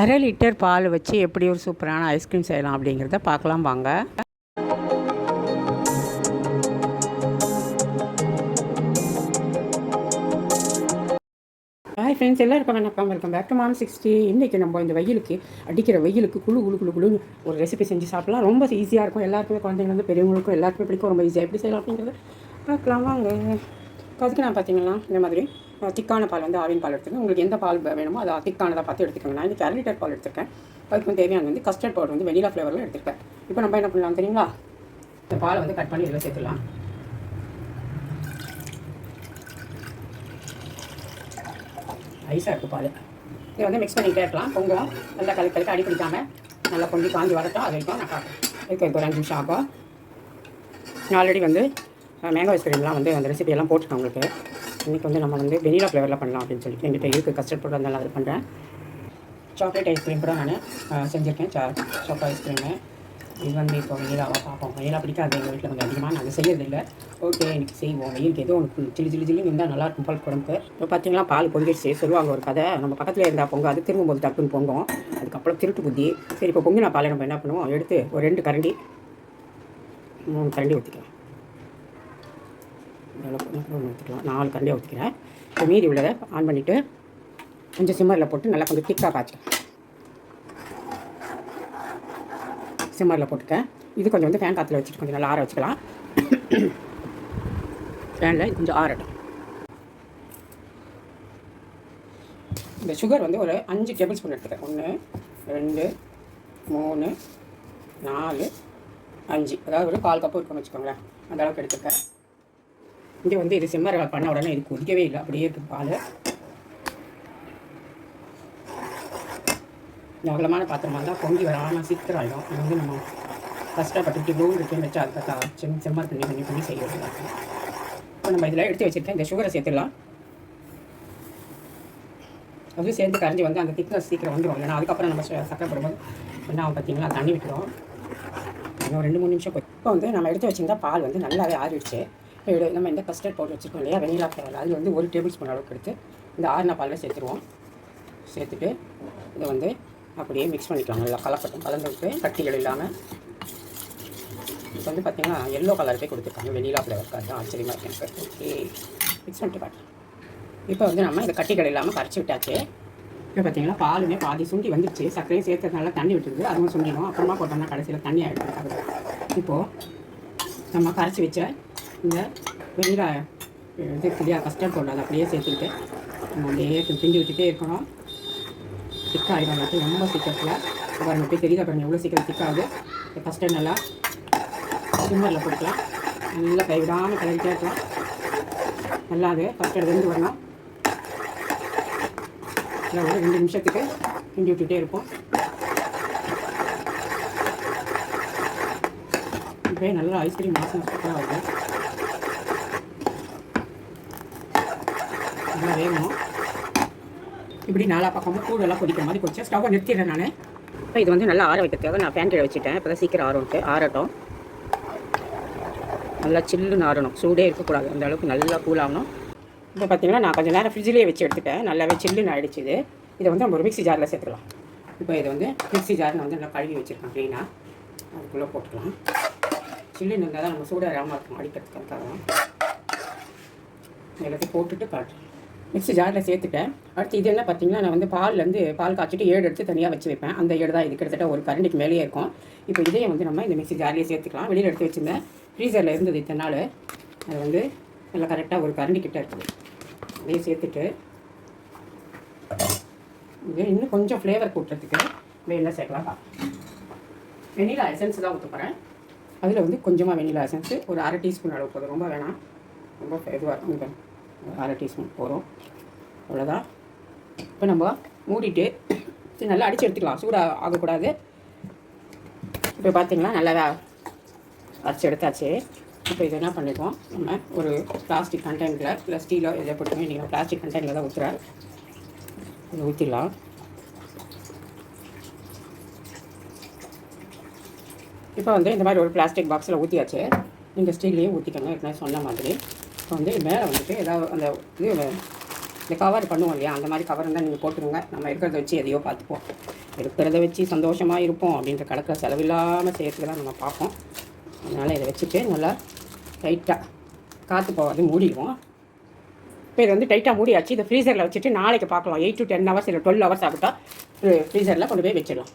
அரை லிட்டர் பால் வச்சு எப்படி ஒரு சூப்பரான ஐஸ்கிரீம் செய்யலாம் அப்படிங்கிறத பார்க்கலாம் வாங்க. ஹாய் ஃப்ரெண்ட்ஸ் எல்லாருக்கும் வணக்கம் welcome back to mom sixty இன்றைக்கி நம்ம இந்த வெயிலுக்கு அடிக்கிற வெயிலுக்கு குழு குழு குழு குழு ஒரு ரெசிபி செஞ்சு சாப்பிடலாம். ரொம்ப ஈஸியாக இருக்கும். எல்லாருக்குமே குழந்தைங்கலேருந்து பெரியவங்களுக்கும் எல்லாருக்குமே பிடிக்கும். ரொம்ப ஈஸியாக எப்படி செய்யலாம் அப்படிங்கிறத பார்க்கலாம். வாங்க. அதுக்கு நான் பார்த்தீங்கன்னா இந்த மாதிரி திக்கான பால் வந்து ஆவின் பால் எடுத்துக்கோங்க. உங்களுக்கு எந்த பால் வேணுமோ அதை திக்கானதாக பார்த்து எடுத்துக்கோங்க. நான் இந்த அரை லிட்டர் பால் எடுத்திருக்கேன். அதுக்கு தேவையான வந்து கஸ்டர்ட் பவுடர் வந்து வெனிலா ஃப்ளேவரில் எடுத்துருக்கேன். இப்போ நம்ம என்ன பண்ணலாம் தெரியுங்களா? இந்த பாலை வந்து கட் பண்ணி இதில் சேர்த்துக்கலாம் ஐஸாக இருக்குது பால். இதை வந்து மிக்ஸ் பண்ணிக்கிட்டே இருக்கலாம். பொங்கலாம் நல்லா கலக்கி கலக்கி அடி பிடிக்காமல் நல்லா பொங்கி காஞ்சி வரட்டும். அது வரைக்கும் நான் பார்க்குறேன் இதுக்கு இப்போ ஒரு அஞ்சு நிமிஷம் ஆகும். ஆல்ரெடி வந்து மேங்கோ ஐஸ்கிரீம்லாம் வந்து அந்த ரெசிபியெல்லாம் உங்களுக்கு. இன்றைக்கி வந்து நம்ம வந்து வெனிலா ஃப்ளேவரில் பண்ணலாம் அப்படின்னு சொல்லிட்டு என்கிட்ட இருக்குது கஸ்டர்ட் பவுடர் அதனால அது பண்ணுறேன் சாக்லேட் ஐஸ்கிரீம் கூட நான் செஞ்சுருக்கேன். சா சாக்லேட் ஐஸ்கிரீமு இது வந்து இப்போ வெயிலாவாக பார்ப்போம். வெயிலாக பிடிக்காது எங்கள் வீட்டில் கொஞ்சம் அதிகமாக நாங்கள் செய்யறதில்லை. ஓகே எனக்கு செய்வோம். வெயிலுக்கு எதுவும் ஒன்று சில்லி சில்லி சில்லி இருந்தால் நல்லாயிருக்கும் பால் குழம்புக்கு. இப்போ பார்த்தீங்கன்னா பால் பொங்கிடுச்சு. சொல்லுவாங்க ஒரு கதை. நம்ம பக்கத்தில் இருந்தால் பொங்க அது திரும்பும்போது டக்குன்னு பொங்கும். அதுக்கப்புறம் திருட்டு புத்தி. சரி இப்போ பொங்கின பாலை நம்ம என்ன பண்ணுவோம்? எடுத்து ஒரு ரெண்டு கரண்டி மூணு கரண்டி ஊற்றிக்கலாம் எவ்வளோ ஊற்றிக்கலாம் நாலு கரண்டியாக ஊற்றிக்கிறேன் இப்போ மீதி உள்ளதை ஆன் பண்ணிவிட்டு கொஞ்சம் சிம்மரில் போட்டு நல்லா கொஞ்சம் திக்காக காய்ச்சிக்கலாம். சிம்மரில் போட்டுக்கேன் இது கொஞ்சம் வந்து ஃபேன் காற்றுல வச்சுட்டு கொஞ்சம் நல்லா ஆற வச்சுக்கலாம். ஃபேனில் கொஞ்சம் ஆறட்டும். இந்த சுகர் வந்து ஒரு அஞ்சு டேபிள் ஸ்பூன் எடுத்துக்கிறேன். ஒன்று ரெண்டு மூணு நாலு அஞ்சு. அதாவது ஒரு கால் கப்பு இருக்குன்னு வச்சுக்கோங்களேன். அந்த அளவுக்கு எடுத்துருக்கேன் இங்கே வந்து இது சிம்மர் பண்ண உடனே இது கொதிக்கவே இல்லை. அப்படியே இருக்குது பால். இந்த அகலமான பாத்திரமா இருந்தால் பொங்கி வராமல் சீக்கிரம் ஆகிடும் இது வந்து நம்ம கஷ்டப்பட்டு லோன் இருக்குன்னு வச்சு அதுக்கு செம் செம்மர் பண்ணி பண்ணி பண்ணி செய்ய வேண்டியதாக இப்போ நம்ம இதில் எடுத்து வச்சுருக்கேன். இந்த சுகரை சேர்த்துடலாம். அது சேர்ந்து கரைஞ்சி வந்து அந்த திக்னஸ் சீக்கிரம் வந்துடும் ஏன்னா அதுக்கப்புறம் நம்ம சக்கரை போடும்போது என்ன ஆகும் பார்த்தீங்களா? தண்ணி விட்டுரும். இன்னும் ரெண்டு மூணு நிமிஷம் இப்போ வந்து நம்ம எடுத்து வச்சுருந்தா பால் வந்து நல்லாவே ஆறிடுச்சு. இப்போ நம்ம இந்த கஸ்டர்ட் பவுடர் வச்சுருக்கோம் இல்லையா? வெனிலா ஃப்ளேவர் அது வந்து ஒரு டேபிள் ஸ்பூன் அளவுக்கு எடுத்து இந்த ஆறுனா பாலில் சேர்த்துருவோம். சேர்த்துட்டு இதை வந்து அப்படியே மிக்ஸ் பண்ணிக்கலாம். நல்லா கலக்கட்டும். கலந்து விட்டு கட்டிகள் இல்லாமல் இப்போ வந்து பார்த்தீங்கன்னா எல்லோ கலருக்கே கொடுத்துருக்காங்க. வெனிலா ஃப்ளேவருக்கு அதுதான் ஆச்சரியமாக இருக்கு எனக்கு. ஓகே மிக்ஸ் பண்ணிட்டு காட்டுறேன் இப்போ வந்து நம்ம இந்த கட்டிகள் இல்லாமல் கரைச்சி விட்டாச்சு. இப்போ பார்த்தீங்கன்னா பாலுமே பாதி சுண்டி வந்துடுச்சு சர்க்கரையும் சேர்த்ததுனால தண்ணி விட்டுருது. அதுவும் சுண்டிடும் அப்புறமா போட்டோம்னா கடைசியில் தண்ணி ஆகிடுது இப்போது நம்ம கரைச்சி வச்ச இந்த வெனிலா இது இல்லையா கஸ்டர்ட் பவுடர் அதை அப்படியே சேர்த்துக்கிட்டு நம்ம அப்படியே பிஞ்சு விட்டுட்டே இருக்கணும். திக்காகிடும் எல்லாத்தையும் ரொம்ப சீக்கிரத்தில். பாருங்க அப்படியே தெரியுதா பாருங்க எவ்வளோ சீக்கிரம் திக்காகுது. கஸ்டர்ட் நல்லா சிம்மரில் கொடுக்கலாம் நல்லா கைவிடாமல் கிளறிட்டே இருக்கலாம். நல்லா அது கஸ்டர்ட் வெந்து வரணும். நல்லா ஒரு ரெண்டு நிமிஷத்துக்கு கிண்டி விட்டுட்டே இருப்போம். இப்போ நல்லா ஐஸ்கிரீம் வாசனை சூப்பராக இருக்கும் நல்லா வேகணும் இப்படி நாலா பக்கமும் கூடெல்லாம் கொதிக்கிற மாதிரி கொதிச்சா ஸ்டவ்வை நிறுத்திடுறேன் நான். இப்போ இது வந்து நல்லா ஆற வைக்கிறதுக்காக நான் ஃபேன் கீழே வச்சுட்டேன். இப்போ தான் சீக்கிரம் ஆறும்ட்டு. ஆறட்டும். நல்லா சில்லுன்னு ஆறணும். சூடே இருக்கக்கூடாது. அந்த அளவுக்கு நல்லா கூல் ஆகணும். இப்போ பார்த்தீங்கன்னா நான் கொஞ்சம் நேரம் ஃப்ரிட்ஜ்லேயே வச்சு எடுத்துட்டேன். நல்லாவே சில்லுன்னு ஆயிடுச்சு இது. இதை வந்து நம்ம ஒரு மிக்ஸி ஜாரில் சேர்த்துக்கலாம். இப்போ இது வந்து மிக்சி ஜார் வந்து நல்லா கழுவி வச்சுருக்கேன் க்ளீனாக அதுக்குள்ளே போட்டுக்கலாம். சில்லுன்னு இருந்தால் தான் நம்ம சூடாக இல்லாமல் இருக்கும் அடிக்கிறதுக்காக தான் எல்லாத்தையும் போட்டுட்டு காட்டுறேன். மிக்ஸி ஜாரில் சேர்த்துட்டேன் அடுத்து இது என்ன பார்த்தீங்கன்னா நான் வந்து பால்லேருந்து பால் காய்ச்சிட்டு ஏடு எடுத்து தனியாக வச்சு வைப்பேன். அந்த ஏடு தான் இது கிட்டத்தட்ட ஒரு கரண்டிக்கு மேலேயே இருக்கும். இப்போ இதையும் வந்து நம்ம இந்த மிக்ஸி ஜாரிலேயே சேர்த்துக்கலாம். வெளியில் எடுத்து வச்சுருந்தேன் ஃப்ரீசரில் இருந்தது இத்தனை நாள். அது வந்து நல்லா கரெக்டாக ஒரு கரண்டி கிட்ட இருக்குது. அதையும் சேர்த்துட்டு இது இன்னும் கொஞ்சம் ஃப்ளேவர் கூட்டுறதுக்கு வெயில சேர்க்கலாம். வெனிலா எசன்ஸ் தான் ஊற்ற போகிறேன் அதில் வந்து கொஞ்சமாக வெனிலா எசன்ஸு ஒரு அரை டீஸ்பூன் அளவு போதும். ரொம்ப வேணாம். ரொம்ப இதுவாக இருக்கும். அரை டீஸ்பூன் போகிறோம் அவ்வளோதான் இப்போ நம்ம மூடிட்டு சரி நல்லா அடித்து எடுத்துக்கலாம். சூடாக ஆகக்கூடாது. இப்போ பார்த்திங்கன்னா நல்லா அரைச்சி எடுத்தாச்சு. இப்போ இதை என்ன பண்ணிடுவோம் நம்ம ஒரு பிளாஸ்டிக் கண்டெய்னரில் இல்லை ஸ்டீலோ இதை போட்டுமே நீங்கள் பிளாஸ்டிக் கண்டெய்னரில் தான் ஊற்றுறேன் இதை ஊற்றிடலாம் இப்போ வந்து இந்த மாதிரி ஒரு பிளாஸ்டிக் பாக்ஸில் ஊற்றியாச்சு நீங்கள் ஸ்டீல்லையும் ஊற்றிக்கோங்க ஏற்கனவே சொன்ன மாதிரி. இப்போ வந்து மேலே வந்துட்டு ஏதாவது அந்த இது இந்த கவர் பண்ணுவோம் இல்லையா? அந்த மாதிரி கவர் இருந்தால் நீங்கள் போட்டுருங்க நம்ம இருக்கிறத வச்சு எதையோ பார்த்துப்போம். இருக்கிறத வச்சு சந்தோஷமாக இருப்போம் அப்படின்ற கணக்கில் செலவில்லாமல் செய்யறதுக்கு தான் நம்ம பார்ப்போம். அதனால் இதை வச்சுட்டு நல்லா டைட்டாக காற்று போகாது மூடிடுவோம். இப்போ இது வந்து டைட்டாக மூடியாச்சு. இதை ஃப்ரீசரில் வச்சுட்டு நாளைக்கு பார்க்கலாம். எயிட் டு டென் ஹவர்ஸ் இல்லை டுவெல் ஹவர்ஸ் ஆகிட்டா ஃப்ரீசரில் கொண்டு போய் வச்சிடலாம்.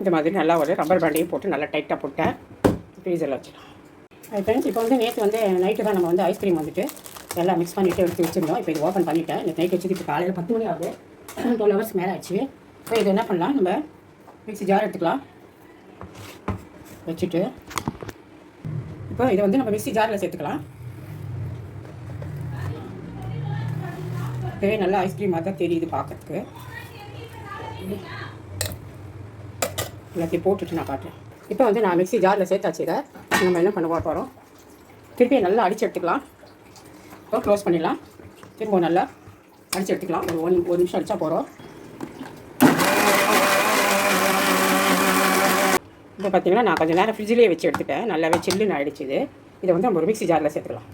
இந்த மாதிரி நல்லா ஒரு ரப்பர் பேண்டையும் போட்டு நல்லா டைட்டாக போட்டேன் ஃப்ரீசரில் வச்சிடலாம். ஃப்ரெண்ட்ஸ் இப்போ வந்து நேற்று வந்து நைட்டு தான் நம்ம வந்து ஐஸ்கிரீம் வந்துட்டு எல்லாம் மிக்ஸ் பண்ணிவிட்டு எடுத்து வச்சுருந்தோம். இப்போ இது ஓப்பன் பண்ணிவிட்டேன் நேற்று நைட் வச்சுட்டு இப்போ காலையில் பத்து மணி ஆகுது. டுவெல் ஹவர்ஸ் மேலே ஆச்சு. இப்போ இது என்ன பண்ணலாம்? நம்ம மிக்ஸி ஜார் எடுத்துக்கலாம். வச்சுட்டு இப்போ இதை வந்து நம்ம மிக்ஸி ஜாரில் சேர்த்துக்கலாம். இப்போவே நல்லா ஐஸ்கிரீமாக தான் தெரியுது பார்க்கறதுக்கு. எல்லாத்தையும் போட்டுட்டு நான் காட்டுறேன். இப்போ வந்து நான் மிக்ஸி ஜாரில் சேர்த்தாச்சு இதை. நம்ம என்ன பண்ண போகிறோம் திருப்பி நல்லா அடித்து எடுத்துக்கலாம். இப்போ க்ளோஸ் பண்ணிடலாம். திரும்ப நல்லா அடித்து எடுத்துக்கலாம். ஒரு ஒன் ஒரு நிமிஷம் அடித்தா போகிறோம் இப்போ பார்த்தீங்கன்னா நான் கொஞ்சம் நேரம் ஃப்ரிட்ஜிலேயே வச்சு எடுத்துட்டேன். நல்லாவே சில்லுன்னு ஆகிடுச்சிது இதை. வந்து நம்ம ஒரு மிக்ஸி ஜாரில் சேர்த்துக்கலாம்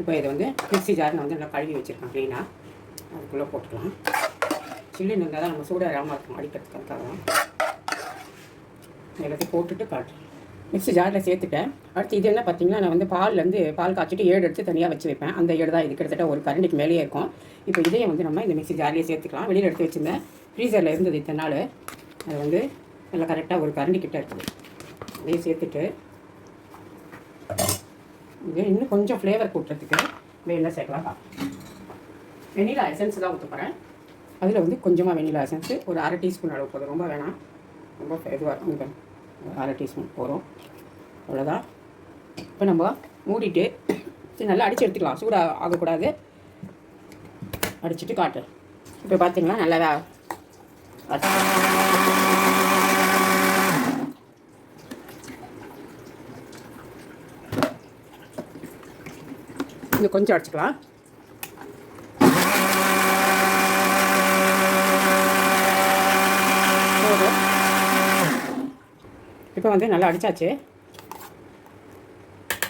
இப்போ இதை வந்து மிக்ஸி ஜார் நான் வந்து நல்லா கழுவி வச்சுருக்கேன் க்ளீனாக அதுக்குள்ளே போட்டுக்கலாம். சில்லுன்னு இருந்தால் தான் நம்ம சூடாகாமல் இருக்கும். அடிக்கிறதுக்காக தான் எல்லாத்தையும் போட்டுட்டு காட்டுறேன். மிக்ஸி ஜாரில் சேர்த்துட்டேன். அடுத்து இது என்ன பார்த்தீங்கன்னா நான் வந்து பால்லேருந்து பால் காய்ச்சிட்டு ஏடு எடுத்து தனியாக வச்சு வைப்பேன். அந்த ஏடு தான் இது. கிட்டத்தட்ட ஒரு கரண்டிக்கு மேலேயே இருக்கும். இப்போ இதையும் வந்து நம்ம இந்த மிக்ஸி ஜாரிலேயே சேர்த்துக்கலாம். வெளியில் எடுத்து வச்சுருந்தேன் ஃப்ரீசரில் இருந்தது இத்தனை நாள். அது வந்து நல்லா கரெக்டாக ஒரு கரண்டி கிட்ட இருக்குது. அதையும் சேர்த்துட்டு இது இன்னும் கொஞ்சம் ஃப்ளேவர் கூட்டுறதுக்கு வெயிலில் சேர்க்கலாம் வெனிலா எசன்ஸ் தான் ஊற்ற போகிறேன் அதில் வந்து கொஞ்சமாக வெனிலா எசன்ஸு ஒரு அரை டீஸ்பூன் அளவு போதும். ரொம்ப வேணாம். ரொம்ப இதுவாக இருக்கும். அரை டீஸ்பூன் போகிறோம். அவ்வளோதான். இப்போ நம்ம மூடிட்டு சரி நல்லா அடித்து எடுத்துக்கலாம். சூடாக ஆகக்கூடாது. அடிச்சுட்டு காட்டுறேன். இப்போ பார்த்தீங்கன்னா நல்லா இன்னும் கொஞ்சம் அடிச்சுக்கலாம் போதும் இப்போ வந்து நல்லா அடித்தாச்சு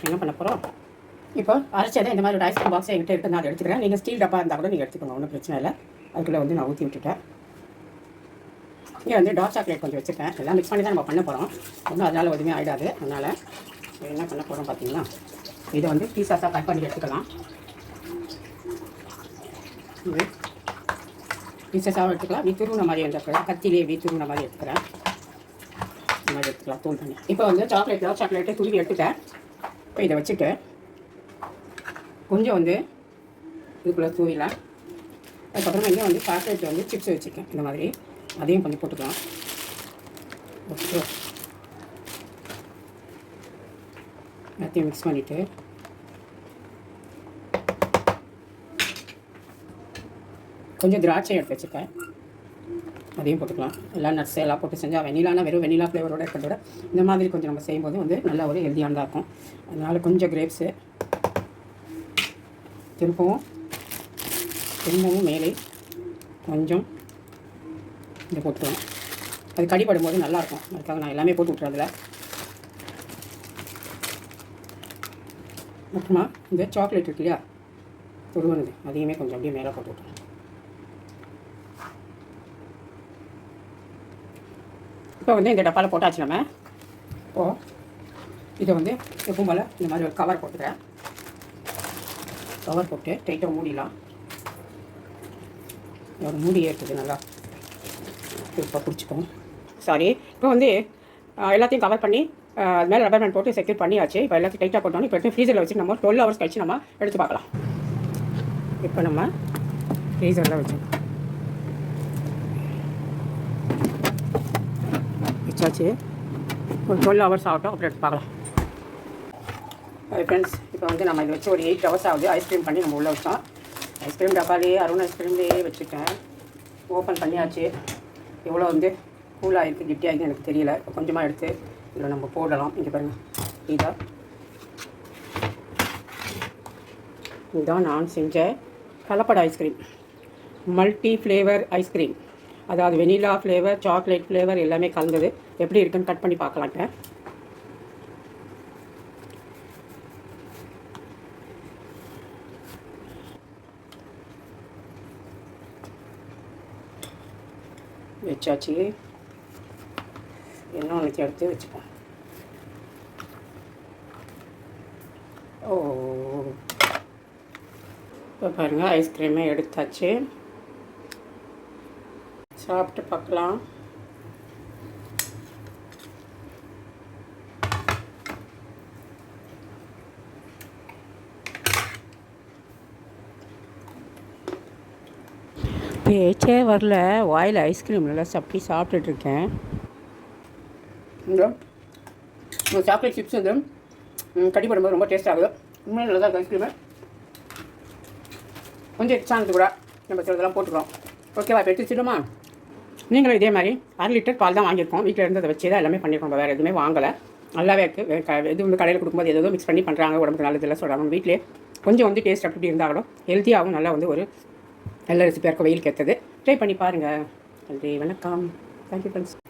என்ன பண்ண போகிறோம் இப்போ அரைச்சதை இந்த மாதிரி ஒரு ஐஸ்கிரீம் பாக்ஸ் என்கிட்ட இருக்குது நான் அதை எடுத்துக்கிறேன். நீங்கள் ஸ்டீல் டப்பா இருந்தால் கூட நீங்கள் எடுத்துக்கோங்க. ஒன்றும் பிரச்சனை இல்லை. அதுக்குள்ளே வந்து நான் ஊற்றி விட்டுட்டேன். இங்கே வந்து டார்க் சாக்லேட் கொஞ்சம் வச்சுருக்கேன். எல்லாம் மிக்ஸ் பண்ணி தான் நம்ம பண்ண போகிறோம் ஒன்றும் அதனால் எதுவுமே ஆகிடாது அதனால் என்ன பண்ண போகிறோம் பார்த்தீங்கன்னா இதை வந்து பீஸாஸாக கட் பண்ணி எடுத்துக்கலாம். பீசஸாகவும் எடுத்துக்கலாம். இப்படி துருவின மாதிரி எடுத்துக்கலாம் கத்திலே இப்படி துருவின மாதிரி எடுத்துக்கிறேன். இந்த மாதிரி எடுத்துக்கலாம் தூள் பண்ணி இப்போ வந்து சாக்லேட் தான் சாக்லேட்டை துருவி எடுத்துட்டேன். இப்போ இதை வச்சுட்டு கொஞ்சம் வந்து இதுக்குள்ளே தூவிலாம் அதுக்கப்புறமா இங்கே வந்து சாக்லேட் வந்து சிப்ஸ் வச்சுருக்கேன் இந்த மாதிரி. அதையும் கொஞ்சம் போட்டுக்கலாம். ஓகே. எல்லாத்தையும் மிக்ஸ் பண்ணிவிட்டு கொஞ்சம் திராட்சை எடுத்து வச்சுருக்கேன். அதையும் போட்டுக்கலாம். எல்லாம் நட்ஸ் எல்லாம் போட்டு செஞ்சால் வெனிலானா வெறும் வெனிலா ஃப்ளேவரோட இருக்கிறத இந்த மாதிரி கொஞ்சம் நம்ம செய்யும்போது வந்து நல்லா ஒரு ஹெல்த்தியானதாக இருக்கும். அதனால் கொஞ்சம் கிரேப்ஸு திருப்பவும் திரும்பவும் மேலே கொஞ்சம் இதை போட்டுக்கலாம். அது கடிப்படும் போது நல்லாயிருக்கும் அதுக்காக நான் எல்லாமே போட்டு விட்றதில்ல அப்புறமா இந்த சாக்லேட் இருக்கு இல்லையா? துருவனது அதையுமே கொஞ்சம் அப்படியே மேலே போட்டு விட்ருவோம் இப்போ வந்து இந்த டப்பாவில் போட்டாச்சு நம்ம. இப்போது இதை வந்து எப்பவும் போல் இந்த மாதிரி ஒரு கவர் போட்டுக்கிறேன். கவர் போட்டு டைட்டாக மூடிடலாம். ஒரு மூடி ஏற்றுது நல்லா. இப்போ பிடிச்சிக்கும் சாரி இப்போ வந்து எல்லாத்தையும் கவர் பண்ணி அது மேலே ரப்பர் பேண்ட் போட்டு செக்யூர் பண்ணியாச்சு. இப்போ எல்லாத்தையும் டைட்டாக போட்டோம் இப்போ எடுத்து ஃப்ரீசரில் வச்சு நம்ம டுவெல் ஹவர்ஸ் கழிச்சு நம்ம எடுத்து பார்க்கலாம். இப்போ நம்ம ஃப்ரீசரில் வச்சோம் வச்சாச்சு. ஒரு டுவெல் ஹவர்ஸ் ஆகட்டும் அப்புறம் எடுத்து பார்க்கலாம். ஃப்ரெண்ட்ஸ் இப்போ வந்து நம்ம இதை வச்சு ஒரு எயிட் ஹவர்ஸ் ஆகுது. ஐஸ்கிரீம் பண்ணி நம்ம உள்ளே வச்சோம். ஐஸ்கிரீம் டப்பாலே அருண் ஐஸ்கிரீம்லேயே வச்சுட்டேன் ஓப்பன் பண்ணியாச்சு. எவ்வளோ வந்து கூலாக இருக்குது கெட்டியாக எனக்கு தெரியல. இப்போ கொஞ்சமாக எடுத்து இதில் நம்ம போடலாம். இங்கே பாருங்கள் இதா. இதுதான் நான் செஞ்ச கலப்பட ice cream multi flavour ice cream அதாவது வெனிலா ஃப்ளேவர் சாக்லேட் ஃப்ளேவர் எல்லாமே கலந்தது. எப்படி இருக்குன்னு கட் பண்ணி பார்க்கலாம் இப்போ. வச்சாச்சு. என்ன ஒன்று எடுத்து வச்சுப்போம். ஓ. இப்போ பாருங்கள் ஐஸ்கிரீமே எடுத்தாச்சு. சாப்பிட்டு பார்க்கலாம். பேச்சே வரல. வாயில் ஐஸ்கிரீம் நல்லா சப்பி சாப்பிட்டுட்ருக்கேன் இந்த. சாக்லேட் சிப்ஸ் வந்து ம், கட்டி ரொம்ப டேஸ்ட் ஆகுது உண்மையாக நல்லா தான் ஐஸ்கிரீமு கொஞ்சம் எக்ஸ்ட்ரானது கூட நம்ம சிலதெல்லாம் போட்டுக்கிறோம். ஓகேவா இப்போ எடுத்து வச்சுடுமா நீங்களும் இதே மாதிரி அரை லிட்டர் பால் தான் வாங்கியிருக்கோம். வீட்டில் இருந்ததை வச்சு தான் எல்லாமே பண்ணியிருக்கோம். வேறு எதுவுமே வாங்கலை. நல்லாவே இருக்குது இது வந்து கடையில் கொடுக்கும்போது ஏதோ மிக்ஸ் பண்ணி பண்ணுறாங்க உடம்புக்கு நல்லதில்லை சொல்கிறாங்க வீட்டிலே கொஞ்சம் வந்து டேஸ்ட் அப்படி இருந்தாலும் ஹெல்த்தியாகவும் நல்லா வந்து ஒரு நல்ல ரெசிபியாக இருக்கும். வெயில் கேட்டது ட்ரை பண்ணி பாருங்கள் நன்றி. வணக்கம். Thank you friends